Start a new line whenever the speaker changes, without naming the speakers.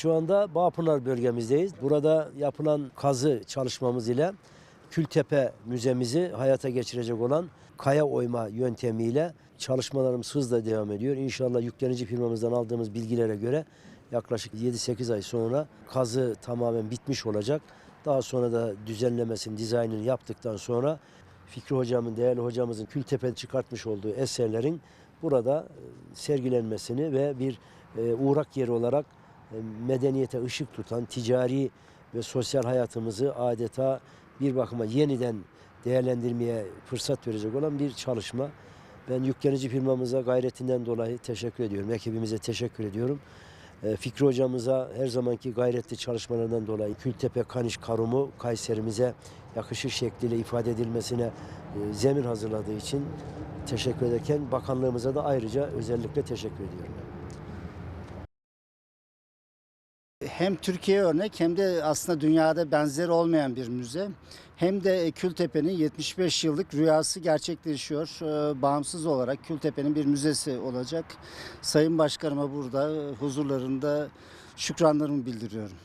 şu anda Bağpınar bölgemizdeyiz. Burada yapılan kazı çalışmamız ile Kültepe Müzemizi hayata geçirecek olan kaya oyma yöntemiyle çalışmalarımız hızla devam ediyor. İnşallah yüklenici firmamızdan aldığımız bilgilere göre yaklaşık 7-8 ay sonra kazı tamamen bitmiş olacak. Daha sonra da düzenlemesini, dizaynını yaptıktan sonra Fikri hocamın, değerli hocamızın Kültepe çıkartmış olduğu eserlerin burada e, sergilenmesini ve bir e, uğrak yeri olarak medeniyete ışık tutan ticari ve sosyal hayatımızı adeta bir bakıma yeniden değerlendirmeye fırsat verecek olan bir çalışma. Ben yüklenici firmamıza gayretinden dolayı teşekkür ediyorum. Ekibimize teşekkür ediyorum. E, Fikri hocamıza her zamanki gayretli çalışmalarından dolayı Kültepe Kaniş Karumu Kayserimize yakışır şekliyle ifade edilmesine e, zemin hazırladığı için teşekkür ederken bakanlığımıza da ayrıca özellikle teşekkür ediyorum.
Hem Türkiye örnek hem de aslında dünyada benzeri olmayan bir müze. Hem de Kültepe'nin 75 yıllık rüyası gerçekleşiyor. Ee, Bağımsız olarak Kültepe'nin bir müzesi olacak. Sayın Başkanıma burada huzurlarında şükranlarımı bildiriyorum.